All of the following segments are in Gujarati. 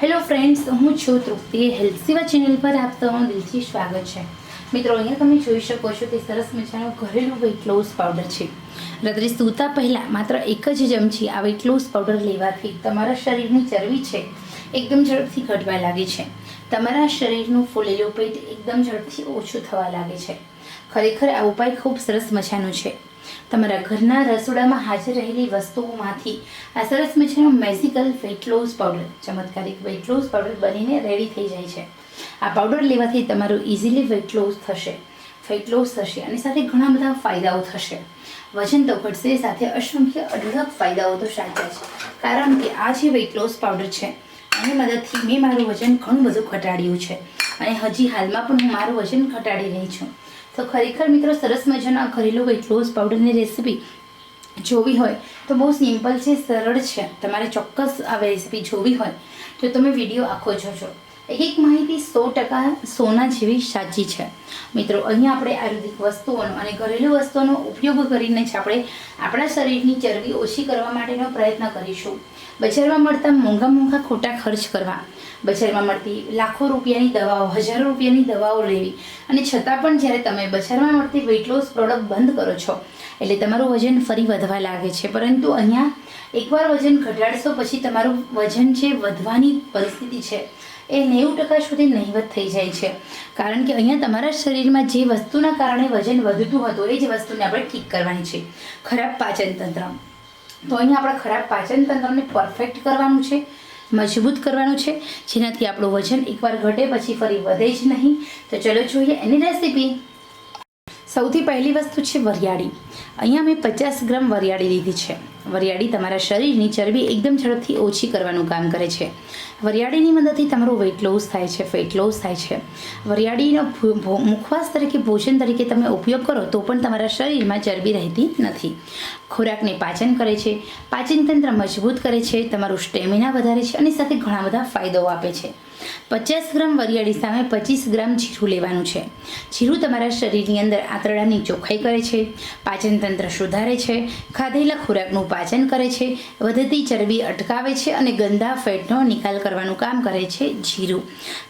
હેલો ફ્રેન્ડ્સ હું છું તૃપ્તિ હેલ્થસીવા ચેનલ પર આપ તમારું દિલથી સ્વાગત છે. મિત્રો, અહીંયા તમે જોઈ શકો છો તે સરસ મજાનો ઘરેલું વેઇટ લોસ પાવડર છે. રાત્રે સૂતા પહેલાં માત્ર એક જ ચમચી આ વેઇટ લોસ પાવડર લેવાથી તમારા શરીરની ચરબી છે, એકદમ ઝડપથી ઘટવા લાગે છે. તમારા શરીરનું ફૂલેલું પેટ એકદમ ઝડપથી ઓછું થવા લાગે છે. ખરેખર આ ઉપાય ખૂબ સરસ મજાનો છે. તમારા ઘરના રસોડામાં હાજર રહેલી વસ્તુઓમાંથી આ સરસ મજાનો મેઝિકલ વેઇટ લોસ પાવડર ચમત્કારિક વેઇટ લોસ પાવડર બનીને રેડી થઈ જાય છે. આ પાવડર લેવાથી તમારું ઇઝીલી વેઇટ લોસ થશે ફેટ લોસ થશે અને સાથે ઘણા બધા ફાયદાઓ થશે. વજન તો ઘટશે, સાથે અસંખ્ય અઢળક ફાયદાઓ તો સાચા છે કારણ કે આ જે વેઇટ લોસ પાવડર છે એની મદદથી મેં મારું વજન ઘણું બધું ઘટાડ્યું છે. અને હજી હાલમાં પણ હું મારું વજન ઘટાડી રહી છું. તો ખરેખર મિત્રો સરસ મજાના ઘરેલું વેટ લોસ પાવડરની રેસીપી જોવી હોય તો બહુ સિમ્પલ છે, સરળ છે. તમારે ચોક્કસ આ રેસીપી જોવી હોય તો તમે વીડિયો આખો જોજો. એક માહિતી સો ટકા સોના જેવી સાચી છે. મિત્રો, અહીંયા આપણે આયુર્વેદિક વસ્તુઓનો અને ઘરેલું વસ્તુઓનો ઉપયોગ કરીને જ આપણે આપણા શરીરની ચરબી ઓછી કરવા માટેનો પ્રયત્ન કરીશું. બજારમાં મળતા મોંઘા મોંઘા ખોટા ખર્ચ કરવા. બજારમાં મળતી લાખો રૂપિયાની દવાઓ, હજારો રૂપિયાની દવાઓ લેવી. અને છતાં પણ જ્યારે તમે બજારમાં મળતી વેઇટ લોસ પ્રોડક્ટ બંધ કરો છો, એટલે તમારું વજન ફરી વધવા લાગે છે. પરંતુ અહીંયા એકવાર વજન ઘટાડશો પછી તમારું વજન છે વધવાની પરિસ્થિતિ છે એ નેવું ટકા સુધી નહીવત થઈ જાય છે. કારણ કે અહીંયા તમારા શરીરમાં જે વસ્તુના કારણે વજન વધતું હતું, એ જ વસ્તુને આપણે ઠીક કરવાની છે. ખરાબ પાચન તંત્ર. તો અહીંયા આપણે ખરાબ પાચન તંત્રને પરફેક્ટ કરવાનું છે, મજબૂત કરવાનું છે. જેનાથી આપણું વજન એકવાર ઘટે પછી ફરી વધે જ નહીં. તો ચલો જોઈએ એની રેસીપી સૌથી પહેલી વસ્તુ છે વરિયાળી. અહીંયા મેં પચાસ ગ્રામ વરિયાળી લીધી છે. વરિયાળી તમારા શરીરની ચરબી એકદમ ઝડપથી ઓછી કરવાનું કામ કરે છે. વરિયાળીની મદદથી તમારું વેઇટ લોસ થાય છે ફેટ લોસ થાય છે. વરિયાળીનો મુખવાસ તરીકે, ભોજન તરીકે તમે ઉપયોગ કરો તો પણ તમારા શરીરમાં ચરબી રહેતી નથી. ખોરાકને પાચન કરે છે પાચનતંત્ર મજબૂત કરે છે, તમારું સ્ટેમિના વધારે છે અને સાથે ઘણા બધા ફાયદાઓ આપે છે. પચાસ ગ્રામ વરિયાળી સામે પચીસ ગ્રામ જીરું લેવાનું છે. જીરું તમારા શરીરની અંદર આંતરડાની ચોખ્ખાઈ કરે છે પાચનતંત્ર સુધારે છે, ખાધેલા ખોરાકનું પાચન કરે છે, વધતી ચરબી અટકાવે છે અને ગંદા ફેટનો નિકાલ કરવાનું કામ કરે છે જીરું.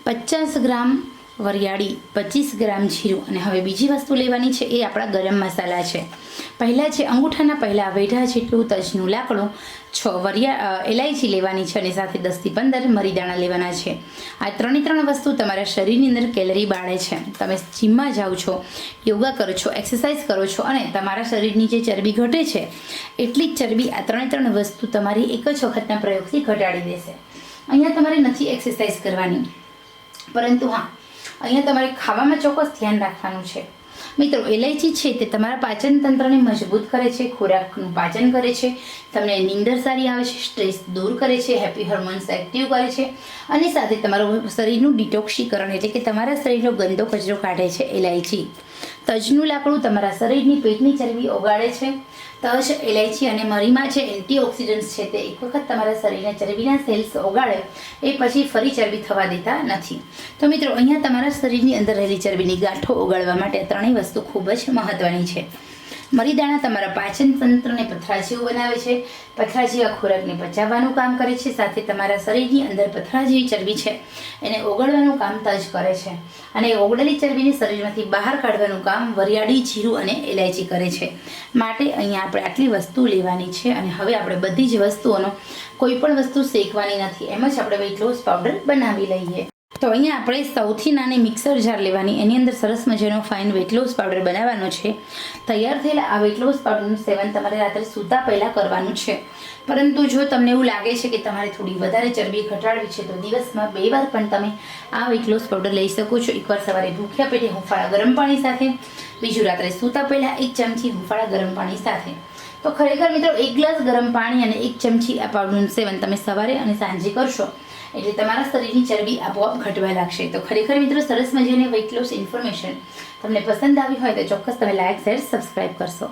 પચાસ ગ્રામ વરિયાળી પચીસ ગ્રામ જીરું અને હવે બીજી વસ્તુ લેવાની છે, એ આપણા ગરમ મસાલા છે. પહેલાં છે અંગૂઠાના પહેલાં વેઢા જેટલું તજનું લાકડું, છ વરિયા એલાયચી લેવાની છે અને સાથે દસથી પંદર મરીદાણા લેવાના છે. આ ત્રણે ત્રણ વસ્તુ તમારા શરીરની અંદર કેલરી બાળે છે. તમે જીમમાં જાઓ છો, યોગા કરો છો, એક્સરસાઇઝ કરો છો અને તમારા શરીરની જે ચરબી ઘટે છે, એટલી જ ચરબી આ ત્રણે ત્રણ વસ્તુ તમારી એક જ વખતના પ્રયોગથી ઘટાડી દેશે. અહીંયા તમારે નથી એક્સરસાઇઝ કરવાની. પરંતુ હા અહીંયા તમારે ખાવામાં ચોક્કસ ધ્યાન રાખવાનું છે. મિત્રો એલાયચી છે તે તમારા પાચન તંત્રને મજબૂત કરે છે, ખોરાકનું પાચન કરે છે, તમને નીંદર સારી આવે છે, સ્ટ્રેસ દૂર કરે છે, હેપી હોર્મોન્સ એક્ટિવ કરે છે અને સાથે તમારું શરીરનું ડિટોક્સીકરણ એટલે કે તમારા શરીરનો ગંદો કચરો કાઢે છે એલાયચી તજનું લાકડું તમારા શરીરની પેટની ચરબી ઓગાળે છે. તજ એલાયચી અને મરીમાં જે એન્ટીઓક્સિડન્ટ્સ છે તે એક વખત તમારા શરીરના ચરબીના સેલ્સ ઓગાળે, એ પછી ફરી ચરબી થવા દેતા નથી. તો મિત્રો, અહીંયા તમારા શરીરની અંદર રહેલી ચરબીની ગાંઠો ઓગાળવા માટે ત્રણેય વસ્તુ ખૂબ જ મહત્વની છે. મરીદાણા તમારા પાચન તંત્રને પથરાજીઓ બનાવે છે. પથરાજીવા ખોરાકને પચાવવાનું કામ કરે છે, સાથે તમારા શરીરની અંદર પથરા ચરબી છે. એને ઓગળવાનું કામ તજ કરે છે. અને ઓગળેલી ચરબીને શરીરમાંથી બહાર કાઢવાનું કામ વરિયાળી, જીરું અને એલાયચી કરે છે. માટે અહીંયા આપણે આટલી વસ્તુ લેવાની છે અને હવે આપણે બધી જ વસ્તુઓનો કોઈ પણ વસ્તુ શેકવાની નથી. એમ જ આપણે વેઇટ લોસ પાવડર બનાવી લઈએ. તો અહીંયા આપણે સૌથી નાની મિક્સર જાર લેવાની, એની અંદર સરસ મજાનો ફાઇન વેટ લોસ પાવડર બનાવવાનો છે. તૈયાર થયેલા આ વેટ લોસ પાવડરનું સેવન તમારે રાત્રે સૂતા પહેલાં કરવાનું છે. પરંતુ જો તમને એવું લાગે છે કે તમારે થોડી વધારે ચરબી ઘટાડવી છે, તો દિવસમાં બે વાર પણ તમે આ વેટ લોસ પાવડર લઈ શકો છો. એકવાર સવારે ભૂખ્યા પેટે હુંફાળા ગરમ પાણી સાથે, બીજું રાત્રે સૂતા પહેલાં એક ચમચી હુંફાળા ગરમ પાણી સાથે. તો ખરેખર મિત્રો, એક ગ્લાસ ગરમ પાણી અને એક ચમચી આ પાવડરનું સેવન તમે સવારે અને સાંજે કરશો. એટલે તમારા શરીરની ચરબી આપોઆપ ઘટવા લાગશે. તો ખરેખર મિત્રો, સરસ મજાની વેઇટ લોસ ઇન્ફોર્મેશન તમને પસંદ આવી હોય તો ચોક્કસ તમે લાઈક શેર સબસ્ક્રાઈબ કરશો.